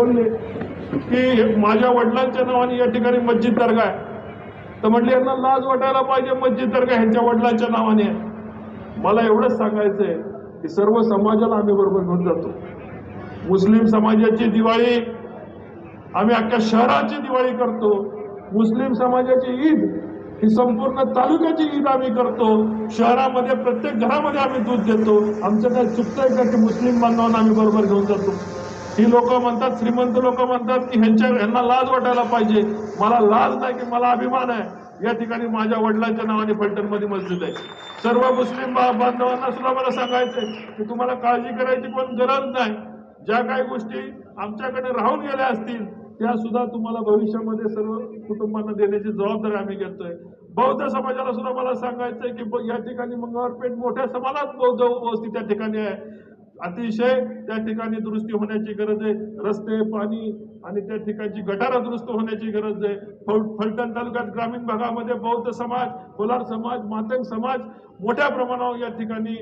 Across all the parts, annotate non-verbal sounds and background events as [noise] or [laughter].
बोलले की माझ्या वडिलांच्या नावाने या ठिकाणी मस्जिद दर्गा आहे. तर म्हटले यांना लाज वाटायला पाहिजे मस्जिद दर्गा ह्यांच्या वडिलांच्या नावाने. आहे मला एवढंच सांगायचं आहे की सर्व समाजाला आम्ही बरोबर घेऊन जातो. मुस्लिम समाजाची दिवाळी आम्ही अख्ख्या शहराची दिवाळी करतो. मुस्लिम समाजाची ईद ही संपूर्ण तालुक्याची ईद आम्ही करतो. शहरामध्ये प्रत्येक घरामध्ये आम्ही दूध देतो. आमचं काय चुकतंय का की मुस्लिम बांधवांना आम्ही बरोबर घेऊन जातो? ही लोक म्हणतात श्रीमंत लोक म्हणतात की ह्यांच्या ह्यांना लाज वाटायला पाहिजे. मला लाज नाही की मला अभिमान आहे. या ठिकाणी माझ्या वडिलांच्या नावाने फलटणमध्ये मस्जिद आहे. सर्व मुस्लिम बांधवांना सुद्धा मला सांगायचंय की तुम्हाला काळजी करायची पण गरज नाही. ज्या काही गोष्टी आमच्याकडे राहून गेल्या असतील त्या सुद्धा तुम्हाला भविष्यामध्ये सर्व कुटुंबांना देण्याची जबाबदारी आम्ही घेतोय. बौद्ध समाजाला सुद्धा मला सांगायचंय की या ठिकाणी मंगळवारपेठ मोठ्या समाजात बौद्ध वस्ती त्या ठिकाणी आहे. अतिशय त्या ठिकाणी दुरुस्ती होण्याची गरज आहे. रस्ते पाणी आणि त्या ठिकाणची गटारा दुरुस्त होण्याची गरज आहे. फल- फलटण तालुक्यात ग्रामीण भागामध्ये बौद्ध समाज कोलार समाज मातंग समाज मोठ्या प्रमाणावर या ठिकाणी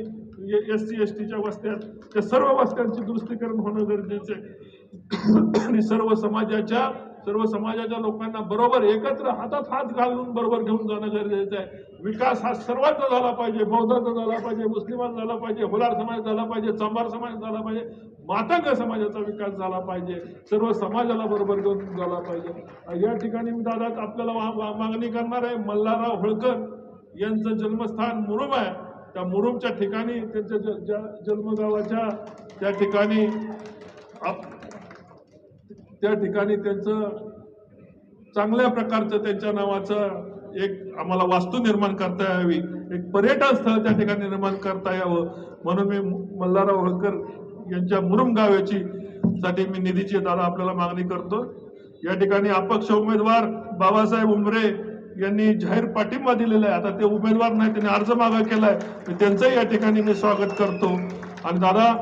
एस सी एस टीच्या वस्त्यात त्या सर्व वस्त्यांची दुरुस्तीकरण होणं गरजेचं आहे. [clears throat] आणि सर्व समाजाच्या सर्व समाजाच्या लोकांना बरोबर एकत्र हातात हात घालून बरोबर घेऊन जाणं गरजेचं आहे. विकास हा सर्वांचा झाला पाहिजे बौद्धाचा झाला पाहिजे मुस्लिमांचा झाला पाहिजे होलार समाज झाला पाहिजे चांभार समाज झाला पाहिजे मातंग समाजाचा विकास झाला पाहिजे सर्व समाजाला बरोबर घेऊन झाला पाहिजे. या ठिकाणी मी दादा आपल्याला मागणी करणार आहे मल्हारराव होळकर यांचं जन्मस्थान मुरुम आहे. त्या मुरुमच्या ठिकाणी त्यांच्या ज- ज्या जन्मगावाच्या त्या ठिकाणी आप- त्या ठिकाणी त्यांचं चांगल्या प्रकारचं त्यांच्या नावाचं एक आम्हाला वास्तू निर्माण करता यावी. एक पर्यटन स्थळ त्या ठिकाणी निर्माण करता यावं. म्हणून मी मल्हारराव होळकर यांच्या मुरुम गावाची साठी मी निधीची दादा आपल्याला मागणी करतो. या ठिकाणी अपक्ष उमेदवार बाबासाहेब उमरे यांनी जाहीर पाठिंबा दिलेला आहे. आता ते उमेदवार नाही त्यांनी अर्ज मागा केलाय. त्यांचंही या ठिकाणी मी स्वागत करतो. आणि दादा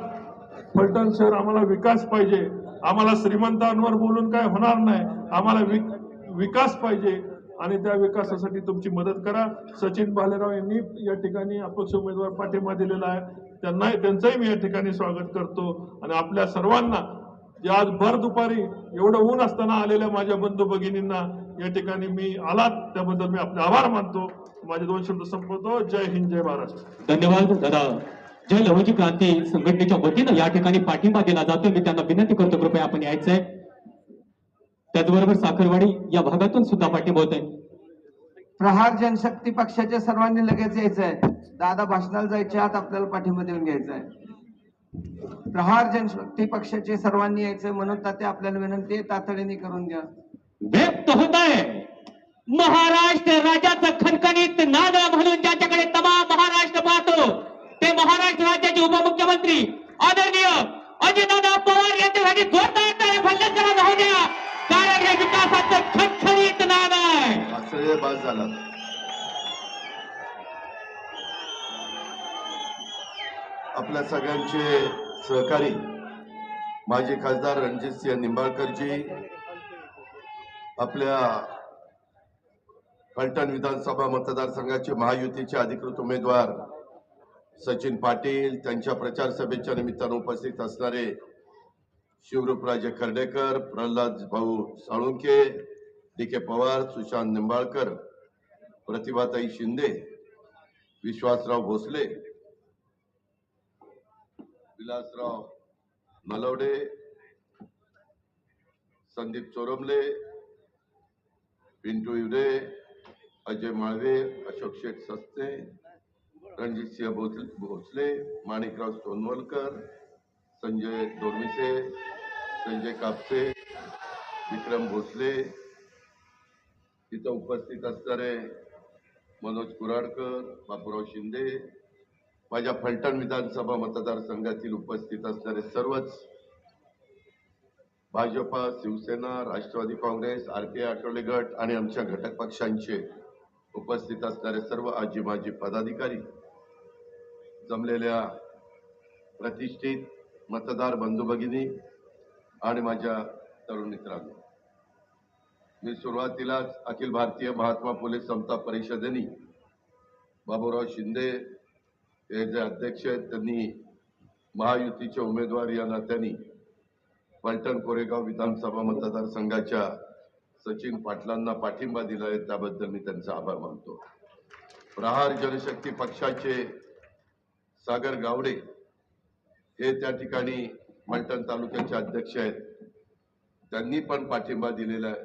फलटण शहर आम्हाला विकास पाहिजे. आम्हाला श्रीमंतांवर बोलून काय होणार नाही. आम्हाला विक विकास पाहिजे आणि त्या विकासासाठी तुमची मदत करा. सचिन भालेराव यांनी या ठिकाणी अपक्ष उमेदवार पाठिंबा दिलेला आहे. त्यांना त्यांचंही मी या ठिकाणी स्वागत करतो. आणि आपल्या सर्वांना जे आज भर दुपारी एवढं ऊन असताना आलेल्या माझ्या बंधू भगिनींना या ठिकाणी मी आलात. त्याबद्दल मी आपले आभार मानतो. माझे दोन शब्द संपवतो. जय हिंद जय महाराष्ट्र. धन्यवाद. दादा जय लवजी क्रांती संघटनेच्या वतीनं या ठिकाणी पाठिंबा दिला जातो मी त्यांना विनंती करतो कृपया आपण यायचंय. त्याचबरोबर साखरवाडी या भागातून सुद्धा पाठिंबा होत आहे प्रहार जनशक्ती पक्षाच्या सर्वांनी लगेच यायचं आहे दादा भाषणाला जायच्या आत आपल्याला पाठिंबा देऊन घ्यायचा आहे प्रहार जनशक्ती पक्षाचे सर्वांनी यायचं म्हणून ताते आपल्याला विनंती आहे तातडीने करून घ्या. व्यक्त होत आहे महाराष्ट्र राज्याचं खणखणीत नाद म्हणून ज्याच्याकडे तमाम महाराष्ट्र पाहतो ते महाराष्ट्र राज्याचे उपमुख्यमंत्री आदरणीय अजितदादा पवार यांच्यासाठी जोरदार टाळ्या फलटणकरांना राहू द्या. कारण हे विकासाचं खणखणीत नाद आहे. आश्रय बाद आपल्या सगळ्यांचे सहकारी माजी खासदार रणजितसिंह निंबाळकरजी आपल्या फलटण विधानसभा मतदारसंघाचे महायुतीचे अधिकृत उमेदवार सचिन पाटील त्यांच्या प्रचार सभेच्या निमित्तानं उपस्थित असणारे शिवरूपराजे खर्डेकर प्रल्हाद भाऊ साळुंके डी के पवार सुशांत निंबाळकर प्रतिभाताई शिंदे विश्वासराव भोसले विलासराव नलवडे संदीप चोरमले पिंटू इवरे अजय माळवे अशोक शेठ सस्ते रणजितसिंह भोसले भोसले माणिकराव सोनवलकर संजय दोरमिसे संजय कापसे विक्रम भोसले तिथं उपस्थित असणारे मनोज कुराडकर बापूराव शिंदे माझ्या फलटण विधानसभा मतदारसंघातील उपस्थित असणारे सर्वच Bhajpa Shivsena Rashtrawadi Congress R K Athawale गट आणि आमच्या घटक पक्षांचे उपस्थित असणारे सर्व आजी माजी पदाधिकारी जमलेल्या प्रतिष्ठित मतदार बंधू भगिनी आणि माझ्या तरुण मित्रांनो मी सुरुवातीलाच अखिल भारतीय महात्मा फुले समता परिषदेने बाबूराव शिंदे हे जे अध्यक्ष आहेत त्यांनी महायुतीचे उमेदवार या नात्याने पलटण कोरेगाव विधानसभा मतदारसंघाच्या सचिन पाटलांना पाठिंबा दिला आहे त्याबद्दल मी त्यांचा आभार मानतो. प्रहार जनशक्ती पक्षाचे सागर गावडे हे त्या ठिकाणी मलटण तालुक्याचे अध्यक्ष आहेत. त्यांनी पण पाठिंबा दिलेला आहे.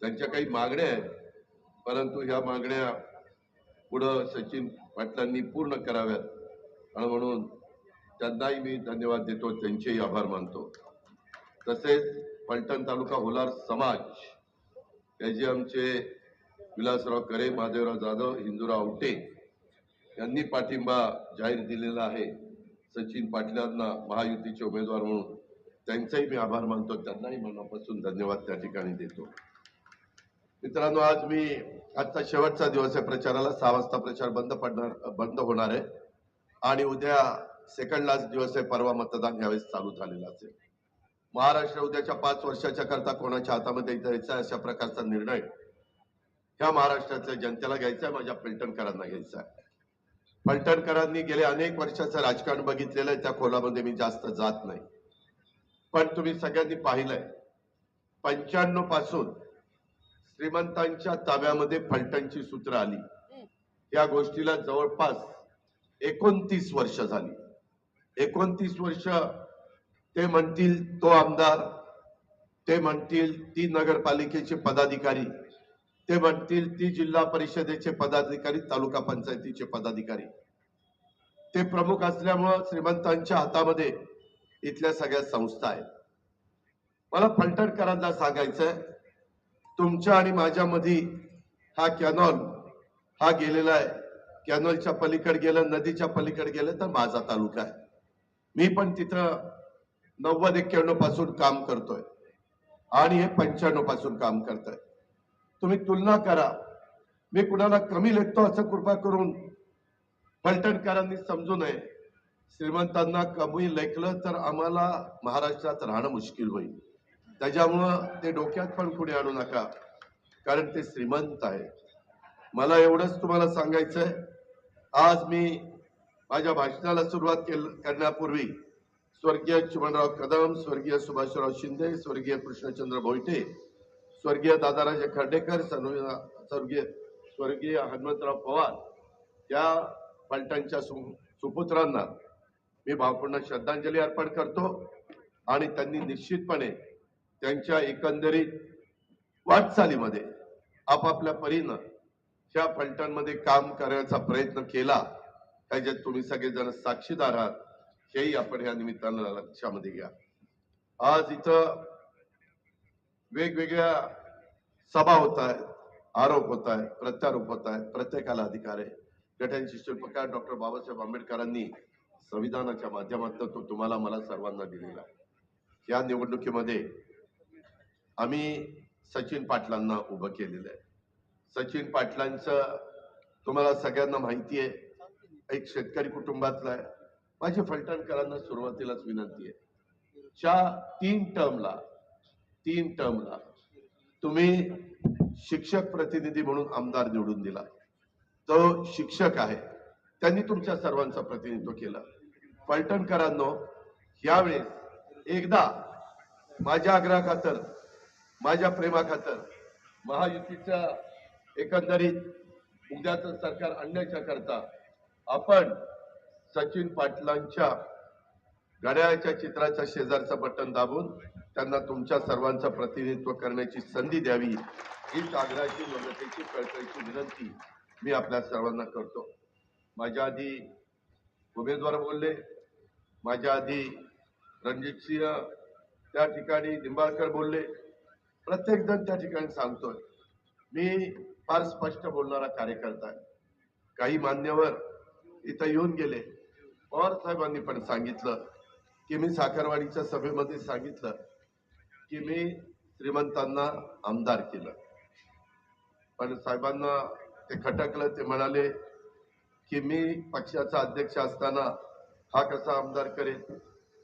त्यांच्या काही मागण्या आहेत. परंतु ह्या मागण्या पुढं सचिन पाटलांनी पूर्ण कराव्यात. आणि म्हणून त्यांनाही मी धन्यवाद देतो. त्यांचेही आभार मानतो. तसेच पलटण तालुका होलार समाज त्याचे आमचे विलासराव करे महादेवराव जाधव हिंदूराव आवटे यांनी पाठिंबा जाहीर दिलेला आहे. सचिन पाटलांना महायुतीचे उमेदवार म्हणून त्यांचाही मी आभार मानतो. त्यांनाही मनापासून धन्यवाद त्या ठिकाणी देतो. मित्रांनो आज मी आजचा शेवटचा दिवस आहे. प्रचाराला सहा वाजता प्रचार बंद पडणार बंद होणार आहे. आणि उद्या सेकंड लास्ट दिवस आहे. परवा मतदान यावेळेस चालू झालेलं असेल. महाराष्ट्र उद्याच्या पाच वर्षाच्या करता कोणाच्या हातामध्ये द्यायचा आहे अशा प्रकारचा निर्णय ह्या महाराष्ट्रातल्या जनतेला घ्यायचा आहे. माझ्या फलटणकरांना घ्यायचा आहे. फलटणकरांनी गेले अनेक वर्षाचं राजकारण बघितलेलं आहे. त्या खोलामध्ये मी जास्त जात नाही. पण तुम्ही सगळ्यांनी पाहिलंय. पंच्याण्णवपासून श्रीमंतांच्या ताब्यामध्ये फलटणची सूत्र आली. या गोष्टीला जवळपास एकोणतीस वर्ष झाली. एकोणतीस वर्ष ते म्हणतील तो आमदार ते म्हणतील ती नगरपालिकेचे पदाधिकारी. ते म्हणतील ती जिल्हा परिषदेचे पदाधिकारी तालुका पंचायतीचे पदाधिकारी. ते प्रमुख असल्यामुळं श्रीमंतांच्या हातामध्ये इथल्या सगळ्या संस्था आहेत. मला फलटणकरांना सांगायचंय तुमच्या आणि माझ्यामध्ये हा कॅनॉल हा गेलेला आहे. कॅनॉलच्या पलीकडे गेलं नदीच्या पलीकडे गेलं तर माझा तालुका आहे. मी पण तिथं नव्वद एक्क्याण्णवपासून काम करतोय. आणि हे पंच्याण्णवपासून काम करतोय. तुम्ही तुलना करा. मी कुणाला कमी लेखतो असं कृपा करून फलटणकरांनी समजू नये. श्रीमंतांना कमी लेखलं तर आम्हाला महाराष्ट्रात राहणं मुश्किल होईल. त्याच्यामुळं ते डोक्यात पण पुढे आणू नका कारण ते श्रीमंत आहे मला एवढंच तुम्हाला सांगायचं आहे आज मी माझ्या भाषणाला सुरुवात केल करण्यापूर्वी स्वर्गीय चिमणराव कदम स्वर्गीय सुभाषराव शिंदे स्वर्गीय कृष्णचंद्र भोईटे स्वर्गीय दादाराजे खर्डेकर स्वर्गीय स्वर्गीय हनुमंतराव पवार त्या फलटणच्या सु- सुपुत्रांना मी भावपूर्ण श्रद्धांजली अर्पण करतो आणि त्यांनी निश्चितपणे त्यांच्या एकंदरीत वाटचालीमध्ये आपापल्या परीनं त्या फलटांमध्ये काम करण्याचा प्रयत्न केला. त्याच्यात तुम्ही सगळेजण साक्षीदार आहात. हेही आपण या निमित्तानं लक्षामध्ये घ्या. आज इथं वेगवेगळ्या सभा होत आहेत आरोप होत आहेत प्रत्यारोप होत आहेत प्रत्येकाला अधिकार आहे. गटांची शिल्पकार डॉक्टर बाबासाहेब आंबेडकरांनी संविधानाच्या माध्यमातून तो तुम्हाला मला सर्वांना दिलेला या निवडणुकीमध्ये आम्ही सचिन पाटलांना उभं केलेलं आहे. सचिन पाटलांचं तुम्हाला सगळ्यांना माहिती आहे एक शेतकरी कुटुंबातला आहे. माझी फलटणकरांना सुरुवातीलाच विनंती आहे. च्या तीन टर्मला तीन टर्मला तुम्ही शिक्षक प्रतिनिधी म्हणून आमदार निवडून दिला. तो शिक्षक आहे त्यांनी तुमच्या सर्वांचं प्रतिनिधित्व केलं. फलटणकरांनो यावेळेस एकदा माझ्या आग्रहाखातर माझ्या प्रेमाखातर महायुतीच्या एकंदरीत उद्याचं सरकार आणण्याच्या करता आपण सचिन पाटलांच्या घड्याळाच्या चित्राच्या शेजारचं बटन दाबून त्यांना तुमच्या सर्वांचं प्रतिनिधित्व करण्याची संधी द्यावी हीच आग्रहाची मदतीची कळकळीची विनंती मी आपल्या सर्वांना करतो. माझ्या आधी उमेदवार बोलले माझ्या आधी रणजित सिंह त्या ठिकाणी निंबाळकर बोलले प्रत्येक जण त्या ठिकाणी सांगतोय. मी फार स्पष्ट बोलणारा कार्यकर्ता आहे. काही मान्यवर इथं येऊन गेले. पवार साहेबांनी पण सांगितलं की मी साखरवाडीच्या सभेमध्ये सांगितलं की मी श्रीमंतांना आमदार केलं. पण साहेबांना ते खटकलं ते म्हणाले की मी पक्षाचा अध्यक्ष असताना हा कसा आमदार करेल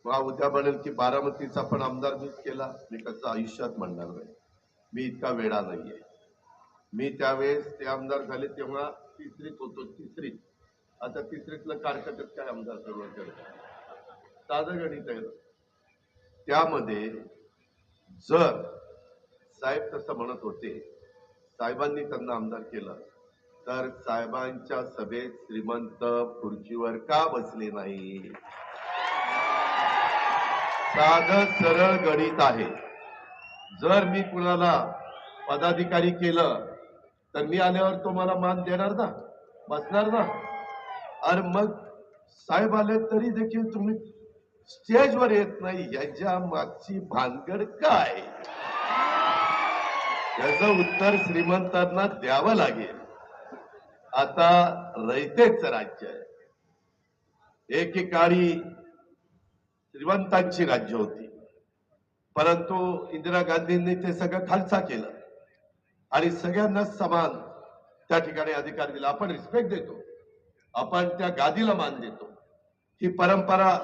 हा उद्या म्हणेल की बारामतीचा पण आमदार मीच केला. मी कसं आयुष्यात म्हणणार नाही. मी इतका वेळा नाहीये. मी त्यावेळेस ते आमदार झाले तेव्हा तिसरीत होतो तिसरीत. आता तिसरीतलं कारकतच काय आमदार सर्व करत साधं गणित आहे त्यामध्ये जर साहेब तसं म्हणत होते. साहेबांनी त्यांना आमदार केलं. तर साहेबांच्या सभेत श्रीमंत खुर्चीवर का बसले नाही? साध सरळ गणित आहे. जर मी कुणाला पदाधिकारी केलं तर मी आल्यावर तो मला मान देणार ना? बसणार ना? अरे मग साहेब आले तरी देखील तुम्ही स्टेजवर येत नाही याच्या मागची भानगड काय? याचं उत्तर श्रीमंतांना द्यावं लागेल. आता रयतेच राज्य आहे. एकेकाळी श्रीमंतांची राज्य होती. परंतु इंदिरा गांधींनी ते सगळं खालसा केलं. आणि सगळ्यांना समान त्या ठिकाणी अधिकार दिला. आपण रिस्पेक्ट देतो. आपण त्या गादीला मान देतो. ही परंपरा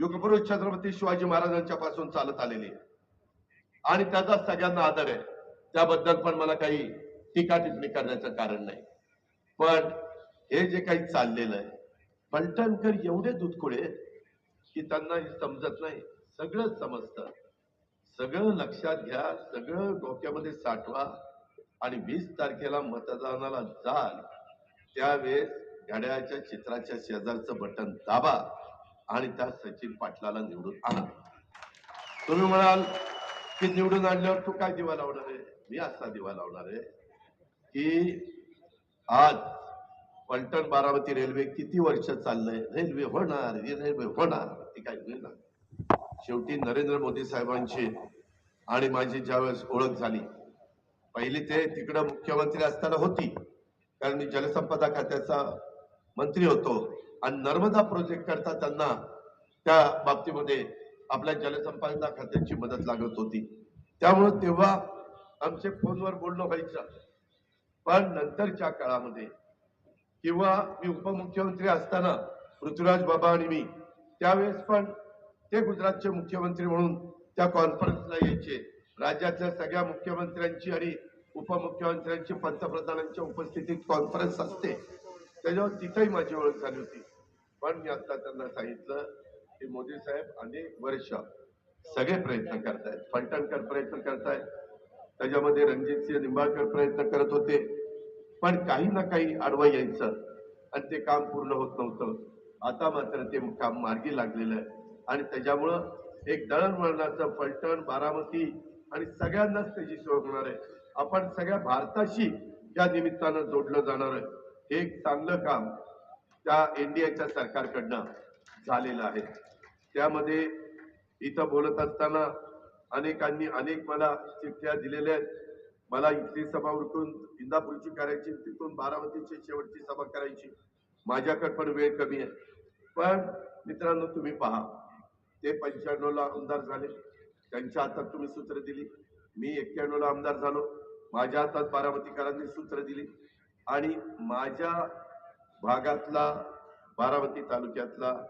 युगपुरुष छत्रपती शिवाजी महाराजांच्या पासून चालत आलेली आहे. आणि त्याचा सगळ्यांना आदर आहे. त्याबद्दल पण मला काही टीका टिप्पणी करण्याचं कारण नाही. पण हे जे काही चाललेलं आहे पलटणकर एवढे दुधकुळे की त्यांना हे समजत नाही. सगळं समजतं. सगळं लक्षात घ्या सगळं डोक्यामध्ये साठवा आणि वीस तारखेला मतदानाला जाल. त्यावेळेस घड्याळाच्या चित्राच्या शेजारचं बटन दाबा. आणि त्या सचिन पाटलाला निवडून आणलं. तुम्ही म्हणाल की निवडून आणल्यावर तू काय दिवा लावणार आहे? मी असा दिवा लावणार आहे की आज पलटण बारामती रेल्वे किती वर्ष चाललंय? रेल्वे होणार रेल्वे होणार ती काय होईल शेवटी नरेंद्र मोदी साहेबांची आणि माझी ज्यावेळेस ओळख झाली पहिली ते तिकडं मुख्यमंत्री असताना होती कारण मी जलसंपदा खात्याचा मंत्री होतो. आणि नर्मदा प्रोजेक्ट करता त्यांना त्या बाबतीमध्ये आपल्या जलसंपदा खात्याची मदत लागत होती. त्यामुळे तेव्हा आमचे फोनवर बोलणं व्हायचं. पण नंतरच्या काळामध्ये किंवा मी उपमुख्यमंत्री असताना पृथ्वीराज बाबा आणि मी त्यावेळेस पण ते गुजरातचे मुख्यमंत्री म्हणून त्या कॉन्फरन्सला यायचे. राज्यातल्या सगळ्या मुख्यमंत्र्यांची आणि उपमुख्यमंत्र्यांची पंतप्रधानांच्या उपस्थितीत कॉन्फरन्स असते. त्याच्यावर तिथेही माझी ओळख झाली होती. पण मी आता त्यांना सांगितलं की मोदी साहेब अनेक वर्ष सगळे प्रयत्न करतायत. फलटणकर प्रयत्न करतायत. त्याच्यामध्ये रणजितसिंह निंबाळकर प्रयत्न करत होते. पण काही ना काही आडवं यायचं आणि ते काम पूर्ण होत नव्हतं. आता मात्र ते काम मार्गी लागलेलं आहे. आणि त्याच्यामुळं एक दळणवळणाचं फलटण बारामती आणि सगळ्यांनाच त्याची सोय होणार आहे. आपण सगळ्या भारताशी या निमित्तानं जोडलं जाणार आहे. हे एक चांगलं काम त्या एनडीएच्या सरकारकडनं झालेलं आहे. त्यामध्ये इथं बोलत असताना अनेकांनी अनेक मला चिठ्ठ्या दिलेल्या आहेत. मला इथली सभा उरकून इंदापूरची करायची तिथून बारामतीची शेवटची सभा करायची. माझ्याकडे पण वेळ कमी आहे. पण मित्रांनो तुम्ही पहा. ते पंच्याण्णवला आमदार झाले. त्यांच्या हातात तुम्ही सूत्र दिली. मी एक्क्याण्णवला आमदार झालो. माझ्या हातात बारामतीकरांनी सूत्र दिली. आणि माझ्या भागातला बारामती तालुक्यातला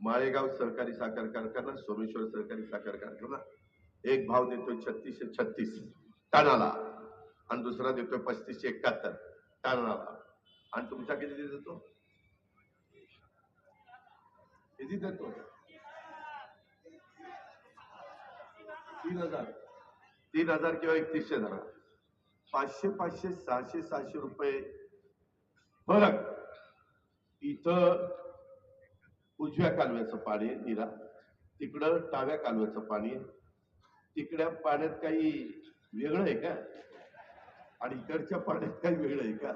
माळेगाव सहकारी साखर कारखाना सोमेश्वर सहकारी साखर कारखाना एक भाव देतोय छत्तीसशे छत्तीस टनाला आणि दुसरा देतोय पस्तीसशे एकाहत्तर टनाला. आणि तुमचा किती देतो? किती देतो? तीन हजार. तीन हजार किंवा एकतीसशे धरा पाचशे पाचशे सहाशे सहाशे रुपये फरक. इथं उजव्या कालव्याचं पाणी आहे, निरा. तिकडं डाव्या कालव्याचं पाणी आहे. तिकड्या पाण्यात काही वेगळं आहे का? आणि इकडच्या पाण्यात काही वेगळं आहे का?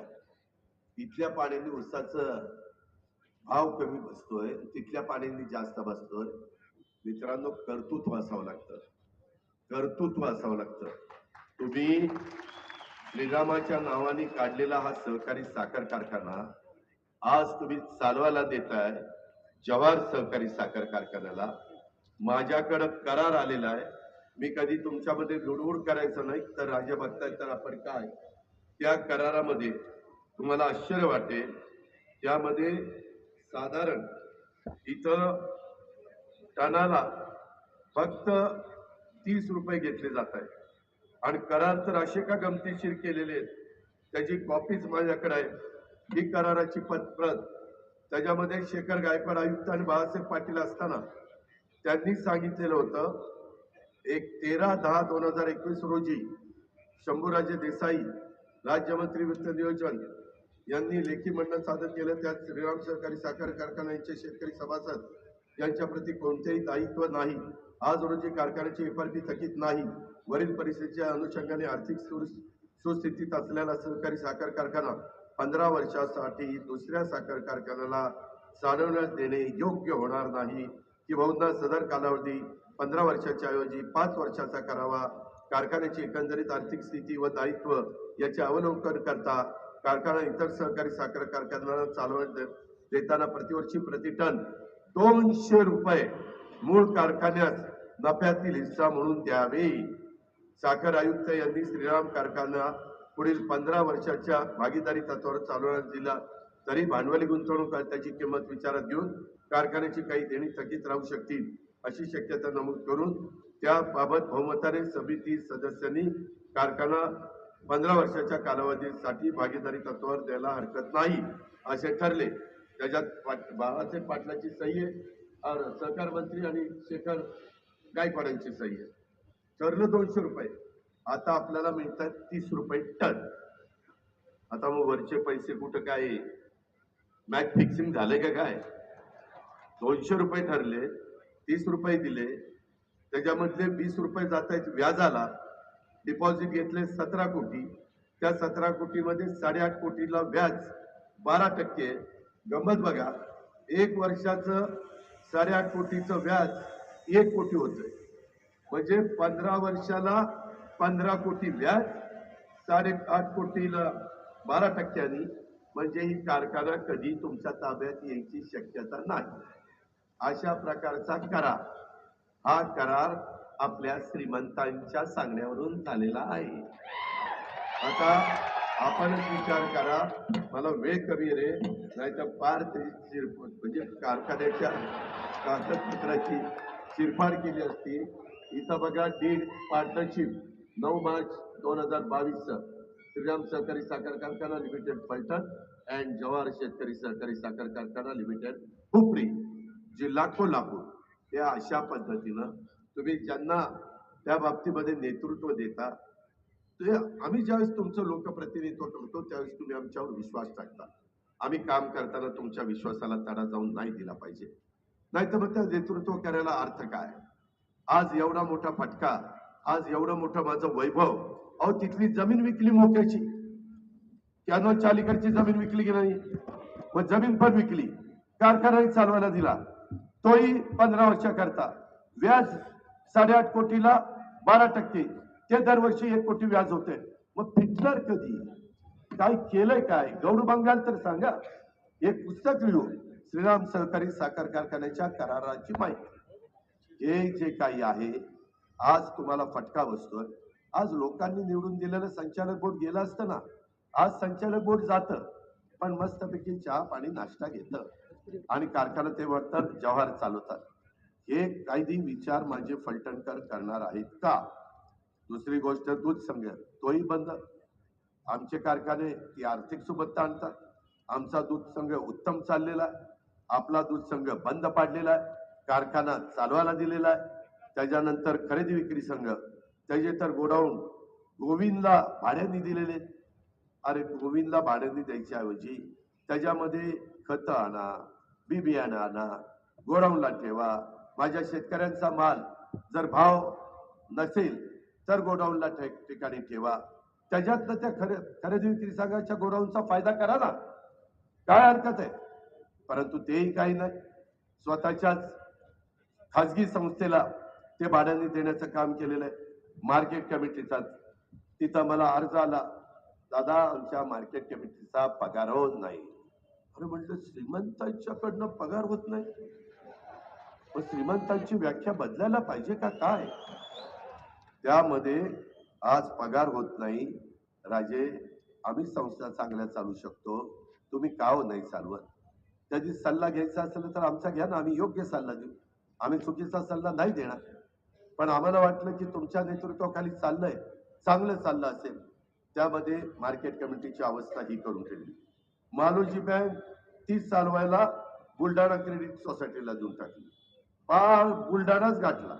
इथल्या पाण्याने उसाचं भाव कमी बसतोय तिथल्या पाण्याने जास्त बसतोय. मित्रांनो कर्तृत्व असावं लागतं. कर्तृत्व असावं लागतं. तुम्ही श्रीरामाच्या नावाने काढलेला हा सहकारी साखर कारखाना आज तुम्ही चालवायला देताय जवाहर सहकारी साखर कारखान्याला. माझ्याकडं करार आलेला आहे. मी कधी तुमच्यामध्ये लुडबुड करायचं नाही तर राजा बघताय तर आपण काय? त्या करारामध्ये तुम्हाला आश्चर्य वाटेल. त्यामध्ये साधारण इथं टनाला फक्त तीस रुपये घेतले जात आहेत. आणि करार तर असे का गमतीशीर केलेले आहेत? त्याची कॉपीज माझ्याकडे आहे. ही कराराची पत्रत त्याच्यामध्ये शेखर गायकवाड आयुक्त आणि बाळासाहेब पाटील असताना त्यांनी सांगितलेलं होतं एक तेरा दहा दोन हजार एकवीस रोजी शंभूराजे देसाई राज्यमंत्री वित्त नियोजन यांनी लेखी मंडळ सादर केलं. त्यात श्रीराम सहकारी साखर कारखान्याचे शेतकरी सभासद यांच्या प्रती कोणतेही दायित्व नाही. आज रोजी कारखान्याची एफआरपी थकीत नाही. वरील परिस्थितीच्या अनुषंगाने आर्थिक सुस्थितीत असलेला सहकारी साखर कारखाना पंधरा वर्षासाठी दुसऱ्या साखर कारखान्याला चालवण्यात देणे योग्य होणार नाही. किंवा सदर कालावधी पंधरा वर्षाच्या ऐवजी पाच वर्षाचा करावा. कारखान्याची एकंदरीत आर्थिक स्थिती व दायित्व याचे अवलोकन करता कारखाना इतर सहकारी साखर कारखान्याला चालवण्यात देताना प्रतिवर्षी प्रतिटन दोनशे रुपये मूळ कारखान्यास नफ्यातील हिस्सा म्हणून द्यावे. साखर आयुक्त यांनी श्रीराम कारखाना पुढील पंधरा वर्षाच्या भागीदारी तत्वावर चालवण्यात दिला तरी भांडवली गुंतवणूक त्याची किंमत विचारात घेऊन कारखान्याची काही देणी थकीत राहू शकतील अशी शक्यता नमूद करून त्याबाबत बहुमताने समिती सदस्यांनी कारखाना पंधरा वर्षाच्या कालावधीसाठी भागीदारी तत्वावर द्यायला हरकत नाही असे ठरले. त्याच्यात पाट- बाळासाहेब पाटलाची सही आहे सहकार मंत्री आणि शेखर गायकवाडांची सही आहे. ठरलं दोनशे रुपये. आता आपल्याला मिळतात तीस रुपये टन. आता मग वरचे पैसे कुठं काय? मॅच फिक्सिंग झाले का काय? दोनशे रुपये ठरले तीस रुपये दिले. त्याच्यामधले वीस रुपये जात आहेत व्याजाला डिपॉझिट घेतले सतरा कोटी. त्या सतरा कोटीमध्ये साडेआठ कोटीला व्याज बारा टक्के. गंमत बघा एक वर्षाचं साडेआठ कोटीचं व्याज एक कोटी होतं म्हणजे पंधरा वर्षाला पंधरा कोटी व्याज साडेआठ कोटीला बारा टक्क्यांनी. म्हणजे ही कारखाना कधी तुमच्या ताब्यात यायची शक्यता नाही. अशा प्रकारचा करार. हा करार आपल्या श्रीमंतांच्या सांगण्यावरून झालेला आहे. आता आपणच विचार करा. मला वेळ कमी रे. नाही तर ते म्हणजे कारखान्याच्या कागदपत्राची शिरफाड केली असती. इथं बघा डीड पार्टनरशिप नऊ मार्च दोन हजार बावीसचं श्रीराम सहकारी साखर कारखाना लिमिटेड फलटण अँड जवाहर शेतकरी सहकारी साखर कारखाना लिमिटेड हुपरी लाखो लाखो. या अशा पद्धतीनं तुम्ही ज्यांना त्या बाबतीमध्ये नेतृत्व देता ते आम्ही ज्यावेळेस तुमचं लोकप्रतिनिधित्व करतो त्यावेळेस तुम्ही आमच्यावर विश्वास टाकता. आम्ही काम करताना तुमच्या विश्वासाला तडा जाऊन नाही दिला पाहिजे. नाही तर मग त्या नेतृत्व करायला अर्थ काय? आज एवढा मोठा फटका आज एवढं मोठं माझं वैभव. अहो तिथली जमीन विकली मोक्याची. कॅनॉल चालीकडची जमीन विकली की नाही? मग जमीन पण विकली. कारखानाही चालवायला दिला. तोही पंधरा वर्षाकरता. व्याज साडेआठ कोटीला बारा टक्के. ते दरवर्षी एक कोटी व्याज होते. मग फिटणार कधी? काय केलंय काय? गौड बंगाल तर सांगा. एक पुस्तक लिहू. श्रीराम सहकारी साखर कारखान्याच्या कराराची माहिती. हे जे काही आहे आज तुम्हाला फटका बसतोय. आज लोकांनी निवडून दिलेलं संचालक बोर्ड गेलं असतं ना आज संचालक बोर्ड जातं पण मस्तपैकी चहा पाणी नाश्ता घेतं. आणि कारखाना ते वरतर जव्हार चालवतात. हे कायदी विचार माझे फलटणकर करणार आहेत का? दुसरी गोष्ट दूध संघ तोही बंद. आमचे कारखाने ती आर्थिक सुबत्ता आणतात. आमचा दूध संघ उत्तम चाललेला आहे. आपला दूध संघ बंद पाडलेला आहे. कारखाना चालवायला दिलेला आहे. त्याच्यानंतर खरेदी विक्री संघ त्याचे तर गोडाऊन गोविंदला भाड्याने दिलेले. अरे गोविंदला भाड्याने द्यायच्या ऐवजी त्याच्यामध्ये खतं आणा बी बियाणं आणा गोडाऊनला ठेवा. माझ्या शेतकऱ्यांचा माल जर भाव नसेल तर गोडाऊनला ठिकाणी ठेवा. त्याच्यातनं त्या खरे खरेदी विक्री संघाच्या गोडाऊनचा फायदा करा ना. काय हरकत आहे? परंतु तेही काही नाही. स्वतःच्याच खाजगी संस्थेला ते भाड्याने देण्याचं काम केलेलं आहे. मार्केट कमिटीचा तिथं मला अर्ज आला. दादा आमच्या मार्केट कमिटीचा पगार होत नाही. अरे म्हटलं श्रीमंतांच्याकडनं पगार होत नाही. मग श्रीमंतांची व्याख्या बदलायला पाहिजे का? काय? त्यामध्ये आज पगार होत नाही. राजे आम्ही संस्था चांगल्या चालू शकतो. तुम्ही का हो नाही चालवत? त्याची सल्ला घ्यायचा असेल तर आमचा घ्या ना. आम्ही योग्य सल्ला देऊ. आम्ही चुकीचा सल्ला नाही देणार. पण आम्हाला वाटलं की तुमच्या नेतृत्वाखाली चाललंय चांगलं चाललं असेल. त्यामध्ये मार्केट कमिटीची अवस्था ही करून ठेवली. मालोजी बँक ती चालवायला बुलढाणा क्रेडिट सोसायटीला देऊन टाकली. फार बुलढाणाच गाठला.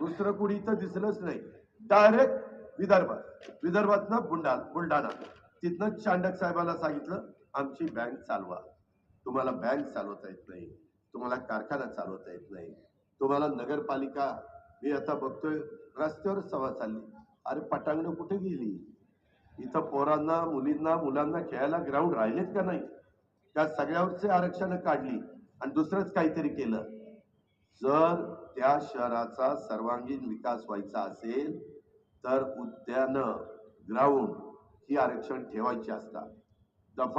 दुसरं कुणी इथं दिसलंच नाही. डायरेक्ट विदर्भात. विदर्भातनं बुलढा बुलढाणा. तिथनं चांडक साहेबाला सांगितलं आमची बँक चालवा. तुम्हाला बँक चालवता येत नाही. तुम्हाला कारखाना चालवता येत नाही. तुम्हाला नगरपालिका मी आता बघतोय रस्त्यावर सभा चालली. अरे पटांगणं कुठे गेली? इथं पोरांना मुलींना मुलांना खेळायला ग्राउंड राहिलेत का नाही? त्या सगळ्यावरचे आरक्षण काढली आणि दुसरंच काहीतरी केलं. जर त्या शहराचा सर्वांगीण विकास व्हायचा असेल तर उद्यानं ग्राउंड ही आरक्षण ठेवायची असतात दफा